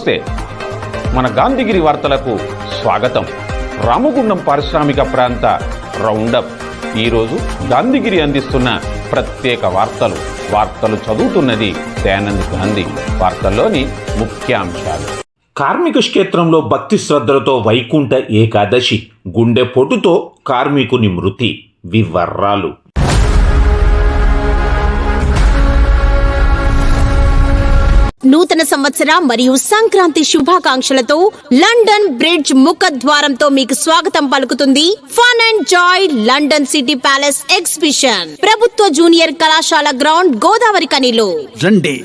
నమస్తే. మన గాంధీగిరి వార్తలకు స్వాగతం. రామగుండం పారిశ్రామిక ప్రాంత రౌండప్. ఈరోజు గాంధీగిరి అందిస్తున్న ప్రత్యేక వార్తలు. వార్తలు చదువుతున్నది దయానంద్ గాంధీ. వార్తల్లోని ముఖ్యాంశాలు. కార్మిక క్షేత్రంలో భక్తి శ్రద్ధలతో వైకుంఠ ఏకాదశి. గుండె పొటుతో కార్మికుని మృతి. వివర్రాలు నూతన సంవత్సర మరియు సంక్రాంతి శుభాకాంక్షలతో లండన్ బ్రిడ్జ్ ముఖద్వారంతో మీకు స్వాగతం పలుకుతుంది. Fun and joy London city palace exhibition ప్రభుత్వ జూనియర్ కళాశాల గ్రౌండ్ గోదావరి కనిలో. రండి.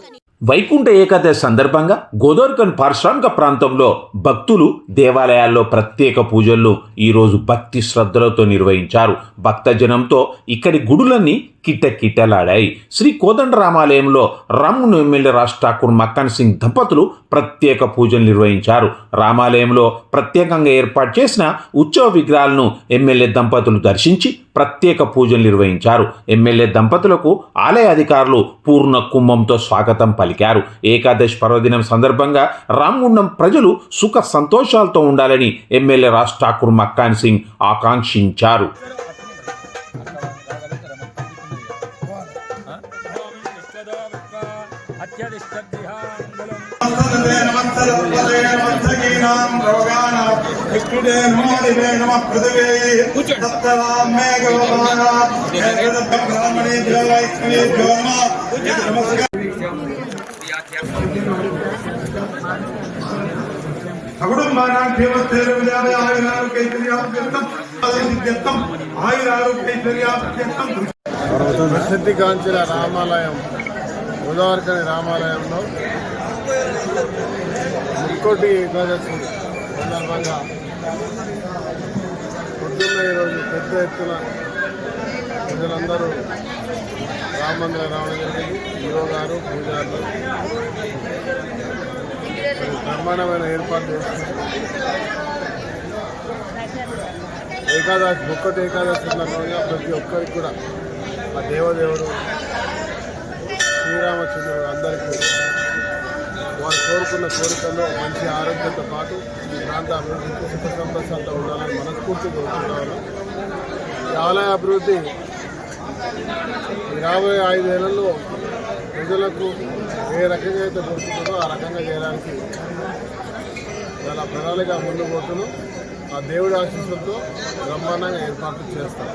వైకుంఠ ఏకాదశి సందర్భంగా గోదోర్కన్ పారిశ్రామిక ప్రాంతంలో భక్తులు దేవాలయాల్లో ప్రత్యేక పూజలను ఈరోజు భక్తి శ్రద్ధలతో నిర్వహించారు. భక్తజనంతో ఇక్కడి గుడులన్నీ కిటకిటలాడాయి శ్రీ కోదండరామాలయంలో రామును ఎమ్మెల్యే రాజ్ ఠాకూర్ మక్కన్ సింగ్ దంపతులు ప్రత్యేక పూజలు నిర్వహించారు. రామాలయంలో ప్రత్యేకంగా ఏర్పాటు చేసిన ఉత్సవ విగ్రహాలను ఎమ్మెల్యే దంపతులు దర్శించి ప్రత్యేక పూజలు నిర్వహించారు. ఎమ్మెల్యే దంపతులకు ఆలయ అధికారులు పూర్ణ కుంభంతో స్వాగతం పలికారు. ఏకాదశి పర్వదినం సందర్భంగా రామగుండం ప్రజలు సుఖ సంతోషాలతో ఉండాలని ఎమ్మెల్యే రాజ్ ఠాకూర్ మక్కాన్ సింగ్ ఆకాంక్షించారు. నమస్తే నమస్తే నమస్తే నమస్తగీనాం రోగానాం విష్ణుదే నమో దివే నమ పృథివే దత్తవాం మే గోపానా ఏకదత్త బ్రాహ్మణే దేవైష్ణవే నమ నమస్కారం సగుడుంబానాం దేవతేరవిదాయ ఆయురారోగ్యైశ్వర్యాభ్యర్థం సిద్ధ్యర్థం ఆయురారోగ్యైశ్వర్యాభ్యర్థం ప్రసిద్ధిగాంచిన రామాలయం గోదావరికని రామాలయంలో ముక్కోటి ఏకాదశి సందర్భంగా పొద్దున్న ఈరోజు పెద్ద ఎత్తున ప్రజలందరూ రామ మందిరం రావడం జరిగింది. హీరో గారు పూజారులు బ్రహ్మాండమైన ఏర్పాటు ఏకాదశి ముక్కటి ఏకాదశి సందర్భంగా ప్రతి ఒక్కరికి కూడా ఆ దేవదేవుడు శ్రీరామచంద్రుడు అందరికీ వారు కోరుకున్న కోరికల్లో మంచి ఆరోగ్యంతో పాటు ఈ ప్రాంత అభివృద్ధికి సుఖ సంతోషాలతో ఉండాలని మనస్ఫూర్తిగా కోరుకుంటున్నాను. ఈ ఆలయ అభివృద్ధి ఈ రాబోయే ఐదేళ్ళలో ప్రజలకు ఏ రకంగా అయితే దొరుకుతుందో ఆ రకంగా చేయడానికి చాలా ప్రణాళిక ముందు పోతున్నాం. ఆ దేవుడి ఆశీస్సులతో బ్రహ్మాండంగా ఏర్పాటు చేస్తాం.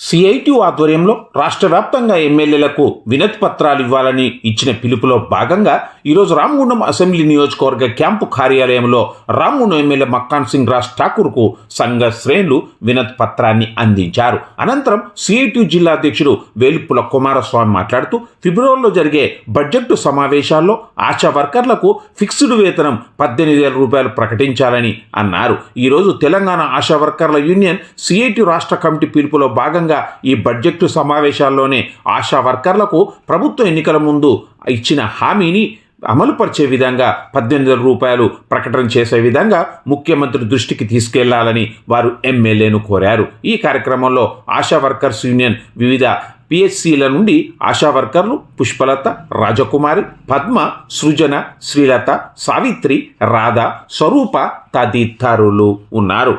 సిఐటి ఆధ్వర్యంలో రాష్ట్ర వ్యాప్తంగా ఎమ్మెల్యేలకు వినతి పత్రాలు ఇవ్వాలని ఇచ్చిన పిలుపులో భాగంగా ఈరోజు రామగుండం అసెంబ్లీ నియోజకవర్గ క్యాంపు కార్యాలయంలో రామగుండం ఎమ్మెల్యే మక్కాన్ సింగ్ రాజ్ ఠాకూర్కు సంఘ శ్రేణులు వినతి పత్రాన్ని అందించారు. అనంతరం సిఐటి జిల్లా అధ్యక్షుడు వేలుపుల కుమారస్వామి మాట్లాడుతూ ఫిబ్రవరిలో జరిగే బడ్జెట్ సమావేశాల్లో ఆశా వర్కర్లకు ఫిక్స్డ్ వేతనం పద్దెనిమిది వేల రూపాయలు ప్రకటించాలని అన్నారు. ఈరోజు తెలంగాణ ఆశా వర్కర్ల యూనియన్ సిఐటి రాష్ట్ర కమిటీ పిలుపులో భాగంగా ఈ బడ్జెట్ సమావేశాల్లోనే ఆశా వర్కర్లకు ప్రభుత్వ ఎన్నికల ముందు ఇచ్చిన హామీని అమలుపరిచే విధంగా పద్దెనిమిది వేల రూపాయలు ప్రకటన చేసే విధంగా ముఖ్యమంత్రి దృష్టికి తీసుకెళ్ళాలని వారు ఎమ్మెల్యేను కోరారు. ఈ కార్యక్రమంలో ఆశా వర్కర్స్ యూనియన్ వివిధ పిహెచ్సిల నుండి ఆశా వర్కర్లు పుష్పలత రాజకుమారి పద్మ సృజన శ్రీలత సావిత్రి రాధ స్వరూప తదితరులు ఉన్నారు.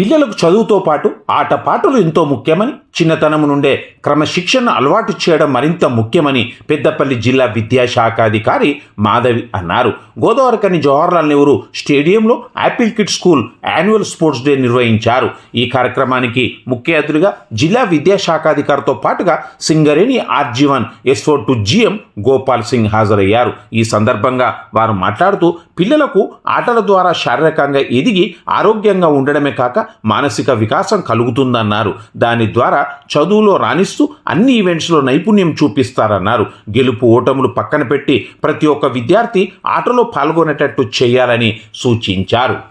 పిల్లలకు చదువుతో పాటు ఆటపాటలు ఎంతో ముఖ్యమని చిన్నతనం నుండే క్రమశిక్షణను అలవాటు చేయడం మరింత ముఖ్యమని పెద్దపల్లి జిల్లా విద్యాశాఖాధికారి మాధవి అన్నారు. గోదావరికని జవహర్లాల్ నెహ్రూ స్టేడియంలో Apple Kid school annual sports day నిర్వహించారు. ఈ కార్యక్రమానికి ముఖ్య అతిథిగా జిల్లా విద్యాశాఖాధికారితో పాటుగా Singareni RG one SO to GM Gopal Singh హాజరయ్యారు. ఈ సందర్భంగా వారు మాట్లాడుతూ పిల్లలకు ఆటల ద్వారా శారీరకంగా ఎదిగి ఆరోగ్యంగా ఉండడమే కాక మానసిక వికాసం కలుగుతుందన్నారు. దాని ద్వారా చదువులో రాణిస్తూ అన్ని ఈవెంట్స్లో నైపుణ్యం చూపిస్తారన్నారు. గెలుపు ఓటములు పక్కన పెట్టి ప్రతి ఒక్క విద్యార్థి ఆటలో పాల్గొనేటట్టు చేయాలని సూచించారు.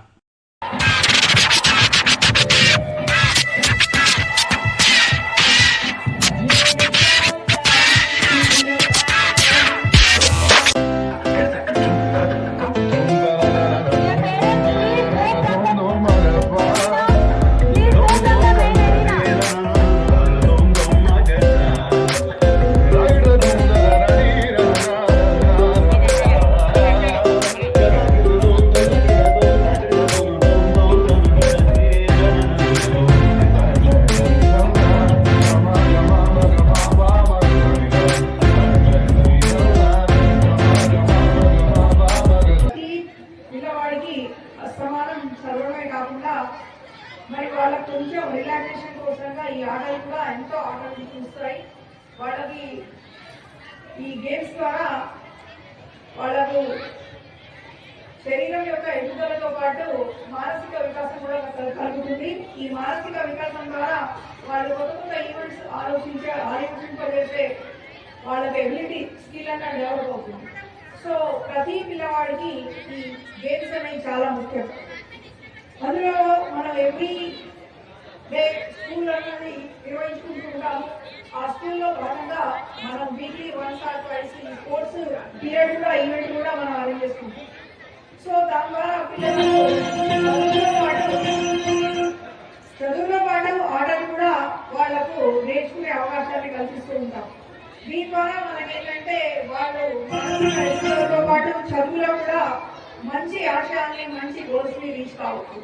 ఈ ద్వారా వాళ్ళకు శరీరం యొక్క ఎదుగుదలతో పాటు మానసిక వికాసం కూడా కలుగుతుంది. ఈ మానసిక వికాసం ద్వారా వాళ్ళు కొత్త కొత్త ఈవెంట్స్ ఆలోచించే ఆలోచింపజేసే వాళ్ళకి ఎబిలిటీ స్కిల్ అన్న డెవలప్ అవుతుంది. సో ప్రతి పిల్లవాడికి ఈ గేమ్స్ అనేవి చాలా ముఖ్యం. అందులో మనం ఎవ్రీ డే స్కూల్ అన్నది నిర్వహించుకుంటుంటాము హాస్టల్లో భాగంగా మనం వీక్లీ వన్స్ ఆర్ ట్వైస్ ఈ స్పోర్ట్స్ పీరియడ్ కూడా ఈవెంట్ కూడా మనం అరేంజ్ చేసుకుంటాం. సో దాని ద్వారా పిల్లలు చదువుల పాటు చదువులో ఆటలు కూడా వాళ్ళకు నేర్చుకునే అవకాశాన్ని కల్పిస్తూ ఉంటాం. దీని ద్వారా మనకి ఏంటంటే వాళ్ళు పాటు చదువులో కూడా మంచి ఆశయాన్ని మంచి గోల్స్ని రీచ్ కావచ్చు.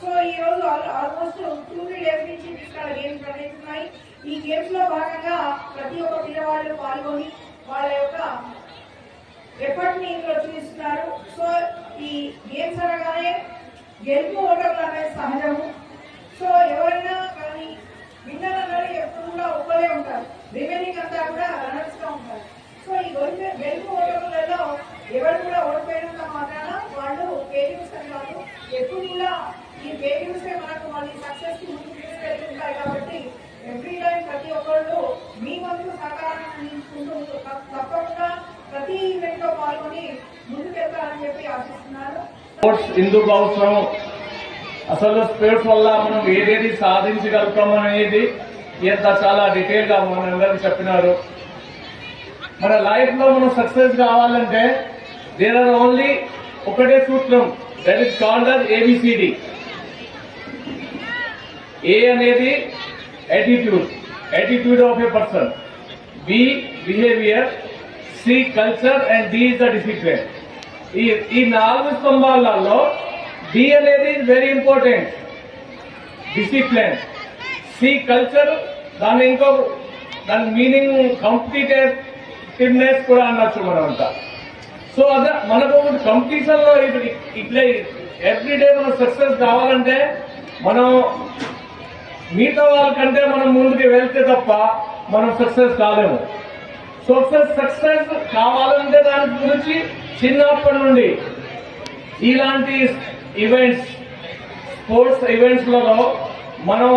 సో ఈ రోజు ఆల్మోస్ట్ టూ త్రీ డేస్ నుంచి ఇక్కడ గేమ్స్ జరుగుతున్నాయి. ఈ గేమ్స్లో భాగంగా ప్రతి ఒక్క పిల్లవాళ్ళు పాల్గొని వాళ్ళ యొక్క ఎఫర్ట్ని ఇందులో చూపిస్తున్నారు. సో ఈ గేమ్స్ అనగానే గెలుపు ఓటర్లు అనేది సహజము. సో ఎవరైనా కానీ విన్నర్ అన్నది ఎప్పుడు కూడా ఒక్కరే ఉంటారు. రిమైనింగ్ అంతా కూడా రన్నర్స్గా ఉంటారు. సో ఈ గెలుపు గెలుపు ఓటర్లలో ఎవరు కూడా ఓడిపోయినంత మాత్రాన వాళ్ళు ఫెయిల్యూర్స్ అని కాదు ఎప్పుడు కూడా ఈ ఫెయిల్యూర్స్ మనకు మళ్ళీ సక్సెస్కి ముందుకు తీసుకెళ్తుంటాయి కాబట్టి ఎవ్రీ టైం ప్రతి ఒక్కళ్ళు మీ వంతు సహకారాన్ని అందించుకుంటూ తప్పకుండా ప్రతి ఈవెంట్లో పాల్గొని ముందుకెళ్తారని చెప్పి ఆశిస్తున్నారు స్పోర్ట్స్ ఎందుకు అవసరం అసలు స్పోర్ట్స్ వల్ల మనం ఏదేది సాధించగలుగుతాం అనేది ఎంత చాలా డీటెయిల్గా మన అందరికి చెప్పినారు. మన లైఫ్లో మనం సక్సెస్ కావాలంటే దేర్ ఆర్ ఓన్లీ ఒకటే సూత్రం that is called ABCD A అనేది attitude attitude of a person B behaviour C culture and D is the discipline ఈ ఈ నాలుగు స్తంభాలలో డి అనేది very important discipline C culture దాని ఇంకో దాని మీనింగ్ కంప్లీటెడ్నెస్ కూడా అనొచ్చు మనం అంతా సో అదే మనకు కంపిటీషన్లో ఇప్పుడు ఇది ఇట్లా ఎవ్రీడే మనం సక్సెస్ కావాలంటే మనం మిగతా వాళ్ళకంటే మనం ముందుకు వెళ్తే తప్ప మనం సక్సెస్ కాలేము. సక్సెస్ సక్సెస్ కావాలంటే దాని గురించి చిన్నప్పటి నుండి ఇలాంటి ఈవెంట్స్ స్పోర్ట్స్ ఈవెంట్స్లలో మనం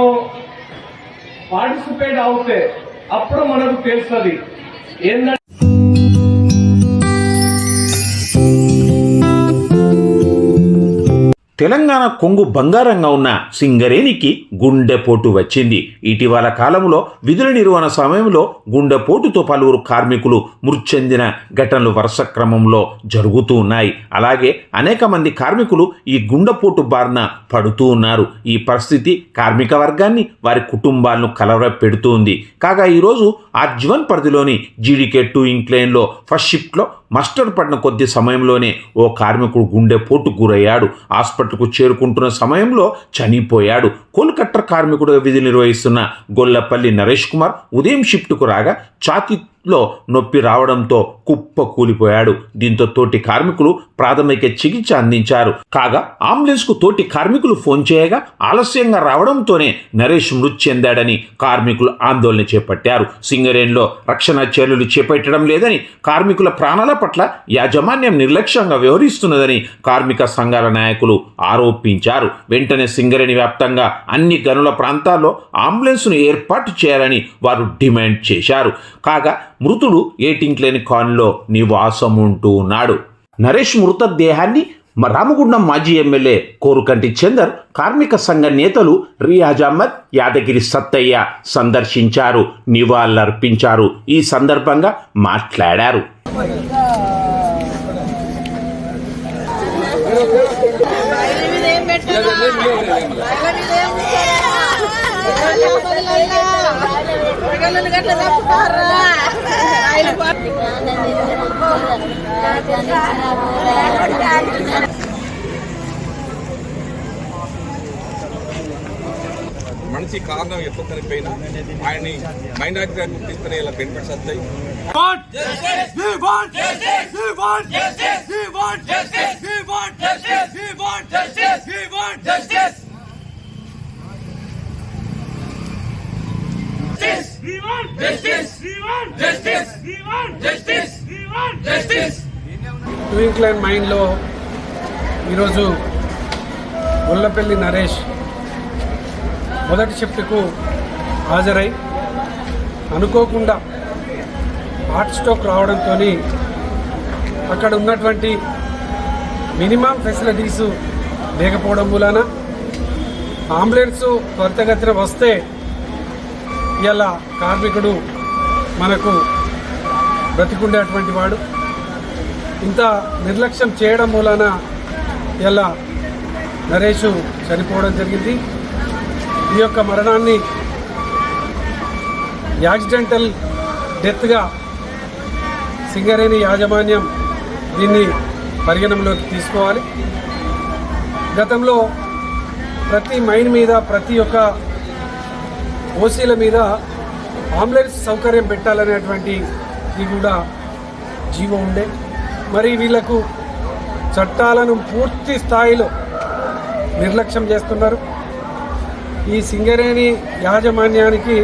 పార్టిసిపేట్ అవుతే అప్పుడు మనకు తెలుస్తుంది. ఏంటంటే తెలంగాణ కొంగు బంగారంగా ఉన్న సింగరేణికి గుండెపోటు వచ్చింది. ఇటీవల కాలంలో విధుల నిర్వహణ సమయంలో గుండెపోటుతో పలువురు కార్మికులు మృతి చెందిన ఘటనలు వరుస క్రమంలో జరుగుతూ ఉన్నాయి. అలాగే అనేక మంది కార్మికులు ఈ గుండెపోటు బారిన పడుతూ ఉన్నారు. ఈ పరిస్థితి కార్మిక వర్గాన్ని వారి కుటుంబాలను కలవర పెడుతూ ఉంది కాగా ఈరోజు ఆర్జీవన్ పరిధిలోని జీడీకే టూ ఇంక్లైన్లో ఫస్ట్ షిఫ్ట్లో మస్టర్ పడిన కొద్ది సమయంలోనే ఓ కార్మికుడు గుండెపోటు గురయ్యాడు. హాస్పిటల్కు చేరుకుంటున్న సమయంలో చనిపోయాడు. కాంట్రాక్టర్ కార్మికుడుగా విధి నిర్వహిస్తున్న గొల్లపల్లి నరేష్ కుమార్ ఉదయం షిఫ్ట్కు రాగా లో నొప్పి రావడంతో కుప్ప కూలిపోయాడు. దీంతో తోటి కార్మికులు ప్రాథమిక చికిత్స అందించారు. కాగా అంబులెన్స్కు తోటి కార్మికులు ఫోన్ చేయగా ఆలస్యంగా రావడంతోనే నరేష్ మృతి చెందాడని కార్మికులు ఆందోళన చేపట్టారు. సింగరేణిలో రక్షణ చర్యలు చేపట్టడం లేదని కార్మికుల ప్రాణాల పట్ల యాజమాన్యం నిర్లక్ష్యంగా వ్యవహరిస్తున్నదని కార్మిక సంఘాల నాయకులు ఆరోపించారు. వెంటనే సింగరేణి వ్యాప్తంగా అన్ని గనుల ప్రాంతాల్లో అంబులెన్స్ను ఏర్పాటు చేయాలని వారు డిమాండ్ చేశారు. కాగా మృతుడు ఏటింట్లేని కాన్లో నివాసం ఉంటూ ఉన్నాడు. నరేష్ మృతదేహాన్ని రామగుండం మాజీ ఎమ్మెల్యే కోరుకంటి చందర్ కార్మిక సంఘ నేతలు రియాజ్ అహ్మద్ యాదగిరి సత్తయ్య సందర్శించారు నివాళులర్పించారు. ఈ సందర్భంగా మాట్లాడారు. మనిషి కారణం ఎట్లా చనిపోయినా ఆయన్ని మైనార్టీగా గుర్తిస్తేనే ఇలా బెనిఫిట్స్ వస్తాయి ట్వింక్ లైన్ మైండ్లో ఈరోజు గొల్లపల్లి నరేష్ మొదటి షిఫ్ట్కు హాజరై అనుకోకుండా హార్ట్ స్ట్రోక్ రావడంతో అక్కడ ఉన్నటువంటి మినిమం ఫెసిలిటీసు లేకపోవడం మూలాన అంబులెన్స్ త్వరితగతిన వస్తే ఇలా కార్మికుడు మనకు బ్రతికుండేటువంటి వాడు. ఇంత నిర్లక్ష్యం చేయడం మూలాన ఇలా నరేష్ చనిపోవడం జరిగింది. ఈ యొక్క మరణాన్ని యాక్సిడెంటల్ డెత్గా సింగరేణి యాజమాన్యం దీన్ని పరిగణనలోకి తీసుకోవాలి. గతంలో ప్రతి మైన్ మీద ప్రతి ఒక్క ఓసీల మీద అంబులెన్స్ సౌకర్యం పెట్టాలనేటువంటి ఇది కూడా జీవో ఉండే. మరి వీళ్ళకు చట్టాలను పూర్తి స్థాయిలో నిర్లక్ష్యం చేస్తున్నారు. ఈ సింగరేణి యాజమాన్యానికి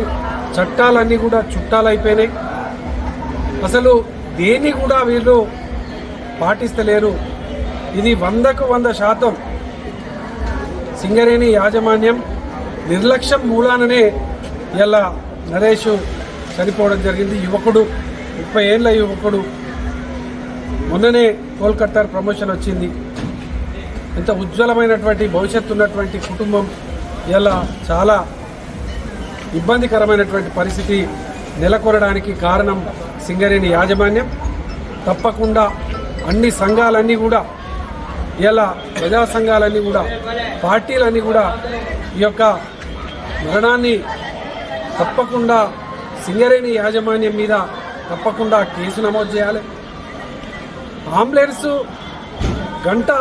చట్టాలన్నీ కూడా చుట్టాలైపోయినాయి. అసలు దేన్ని కూడా వీళ్ళు పాటిస్తలేరు. ఇది వందకు వంద శాతం సింగరేణి యాజమాన్యం నిర్లక్ష్యం మూలాననే ఇలా నరేష్ చనిపోవడం జరిగింది. యువకుడు ముప్పై ఏళ్ళ యువకుడు. మొన్ననే కోల్కతా ప్రమోషన్ వచ్చింది. ఎంత ఉజ్వలమైనటువంటి భవిష్యత్తు ఉన్నటువంటి కుటుంబం ఇలా చాలా ఇబ్బందికరమైనటువంటి పరిస్థితి నెలకొనడానికి కారణం సింగరేణి యాజమాన్యం. తప్పకుండా అన్ని సంఘాలన్నీ కూడా ఇలా ప్రజా సంఘాలన్నీ కూడా పార్టీలన్నీ కూడా ఈ యొక్క మరణాన్ని తప్పకుండా సింగరేణి యాజమాన్యం మీద తప్పకుండా కేసు నమోదు చేయాలి. అంబులెన్స్ గంట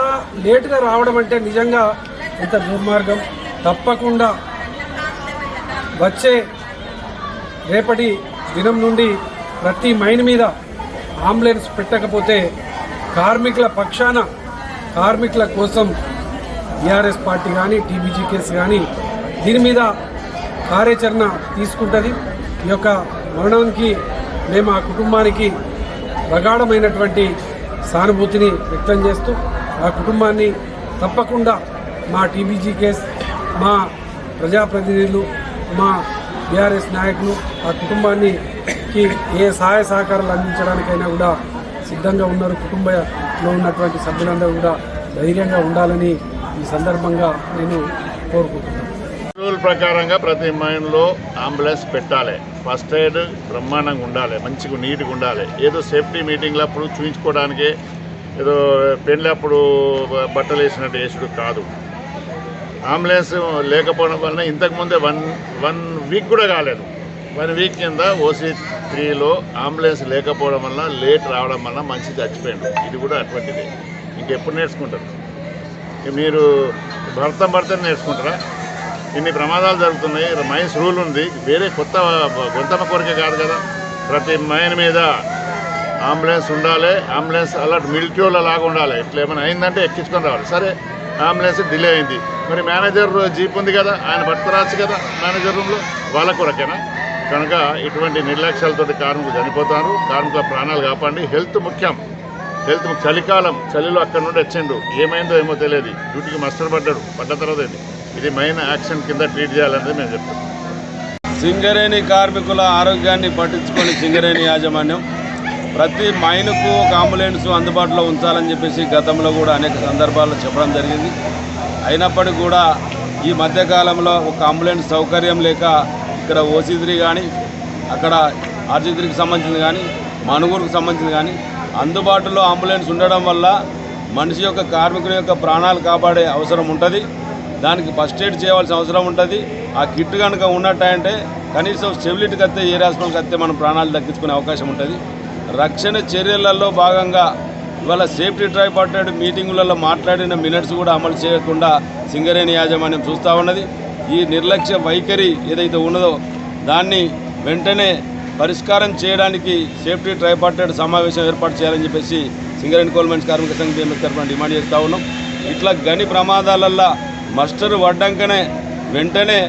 లేటుగా రావడం అంటే నిజంగా ఇంత దుర్మార్గం. తప్పకుండా వచ్చే రేపటి దినం నుండి ప్రతి మైన్ మీద అంబులెన్స్ పెట్టకపోతే కార్మికుల పక్షాన కార్మికుల కోసం బీఆర్ఎస్ పార్టీ కానీ టీబీజీ కేసు కానీ దీని మీద కార్యాచరణ తీసుకుంటుంది. ఈ యొక్క మరణానికి మేము ఆ కుటుంబానికి ప్రగాఢమైనటువంటి సానుభూతిని వ్యక్తం చేస్తూ ఆ కుటుంబాన్ని తప్పకుండా మా టీబీజీ కేస్ మా ప్రజాప్రతినిధులు మా బీఆర్ఎస్ నాయకులు ఆ కుటుంబానికి ఏ సహాయ సహకారాలు అందించడానికైనా కూడా సిద్ధంగా ఉన్నారు. కుటుంబంలో ఉన్నటువంటి సభ్యులందరూ కూడా ధైర్యంగా ఉండాలని ఈ సందర్భంగా నేను కోరుకుంటున్నాను. ప్రకారంగా ప్రతి మైన్లో అంబులెన్స్ పెట్టాలి. ఫస్ట్ ఎయిడ్ బ్రహ్మాండంగా ఉండాలి. మంచిగా నీట్గా ఉండాలి. ఏదో సేఫ్టీ మీటింగ్లప్పుడు చూపించుకోవడానికి ఏదో పెళ్ళప్పుడు బట్టలు వేసినట్టు వేసుడు కాదు. అంబులెన్స్ లేకపోవడం వలన ఇంతకుముందే వన్ వన్ వీక్ కూడా కాలేదు. వన్ వీక్ కింద ఓసీ త్రీలో అంబులెన్స్ లేకపోవడం వల్ల లేట్ రావడం వల్ల మంచి చచ్చిపోయాడు. ఇది కూడా అటువంటిది. ఇంకెప్పుడు నేర్చుకుంటారు? మీరు భర్త భర్త నేర్చుకుంటారా? ఇన్ని ప్రమాదాలు జరుగుతున్నాయి. మైన్స్ రూల్ ఉంది. వేరే కొత్త గొంతమ కోరిక కాదు కదా. ప్రతి మైన్ మీద అంబులెన్స్ ఉండాలి. అంబులెన్స్ అలర్ట్ మిలిటరీలో లాగా ఉండాలి. ఇట్లా ఏమైనా అయిందంటే ఎక్కించుకొని రావాలి. సరే అంబులెన్స్ డిలే అయింది. మరి మేనేజర్ జీప్ ఉంది కదా. ఆయన పట్టుకురావచ్చు కదా మేనేజర్ రూమ్లో. వాళ్ళ కొరకేనా? కనుక ఇటువంటి నిర్లక్ష్యాలతో కార్మికులు చనిపోతారు. కార్మికుల ప్రాణాలు కాపాడండి. హెల్త్ ముఖ్యం. హెల్త్ చలికాలం చలిలో అక్కడ నుండి వచ్చిండు. ఏమైందో ఏమో తెలియదు. డ్యూటీకి మస్టర్ పడ్డాడు. పడ్డ తర్వాత ఇది మెయిన్ యాక్షన్ కింద ట్రీట్ చేయాలనేది మేము చెప్తాం సింగరేణి కార్మికుల ఆరోగ్యాన్ని పట్టించుకొని సింగరేణి యాజమాన్యం ప్రతి మైన్కు ఒక అంబులెన్స్ అందుబాటులో ఉంచాలని చెప్పేసి గతంలో కూడా అనేక సందర్భాల్లో చెప్పడం జరిగింది. అయినప్పటికీ కూడా ఈ మధ్యకాలంలో ఒక అంబులెన్స్ సౌకర్యం లేక ఇక్కడ ఓసిద్రి కానీ అక్కడ ఆర్జిద్రికి సంబంధించింది కానీ మనుగూరుకు సంబంధించింది కానీ అందుబాటులో అంబులెన్స్ ఉండడం వల్ల మనిషి యొక్క కార్మికుల యొక్క ప్రాణాలు కాపాడే అవసరం ఉంటుంది. దానికి ఫస్ట్ ఎయిడ్ చేయవలసిన అవసరం ఉంటుంది. ఆ కిట్ కనుక ఉన్నట్టంటే కనీసం స్టెబిలిటీ కత్తే ఏ రాష్ట్రం కత్తే మనం ప్రాణాలు దక్కించుకునే అవకాశం ఉంటుంది. రక్షణ చర్యలలో భాగంగా ఇవాళ సేఫ్టీ ట్రైపార్టెడ్ మీటింగులలో మాట్లాడిన మినిట్స్ కూడా అమలు చేయకుండా సింగరేణి యాజమాన్యం చూస్తూ ఉన్నది. ఈ నిర్లక్ష్య వైఖరి ఏదైతే ఉన్నదో దాన్ని వెంటనే పరిష్కారం చేయడానికి సేఫ్టీ ట్రైపార్టెడ్ సమావేశం ఏర్పాటు చేయాలని చెప్పేసి సింగరేణి కోల్మెన్స్ కార్మిక సంఘం తరఫున డిమాండ్ చేస్తూ ఉన్నాం. ఇట్లా గని ప్రమాదాలల్లో మస్టర్ పడ్డాకనే వెంటనే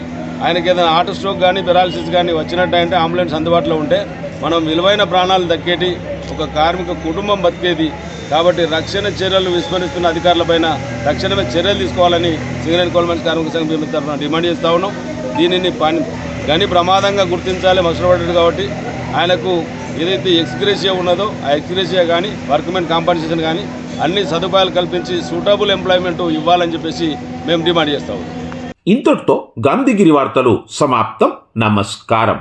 ఆయనకి ఏదైనా హార్ట్ స్ట్రోక్ కానీ పెరాలసిస్ కానీ వచ్చినట్టయితే అంబులెన్స్ అందుబాటులో ఉంటే మనం విలువైన ప్రాణాలు దక్కేటి ఒక కార్మిక కుటుంబం బతికేది. కాబట్టి రక్షణ చర్యలు విస్మరిస్తున్న అధికారులపైన తక్షణమే చర్యలు తీసుకోవాలని సింగరేణి కోల్మెన్స్ కార్మిక సంఘం తరఫున డిమాండ్ చేస్తూ ఉన్నాం. దీనిని పని గని ప్రమాదంగా గుర్తించాలి మస్టర్ పడ్డాడు కాబట్టి ఆయనకు ఏదైతే ఎక్స్గ్రేషియా ఉన్నదో ఆ ఎక్స్గ్రేషియా కానీ వర్క్మెన్ కాంపన్సేషన్ కానీ అన్ని సదుపాయాలు కల్పించి సూటబుల్ ఎంప్లాయ్మెంట్ ఇవ్వాలని చెప్పేసి మేము డిమాండ్ చేస్తాము ఇంతటితో గాంధీగిరి వార్తలు సమాప్తం. నమస్కారం.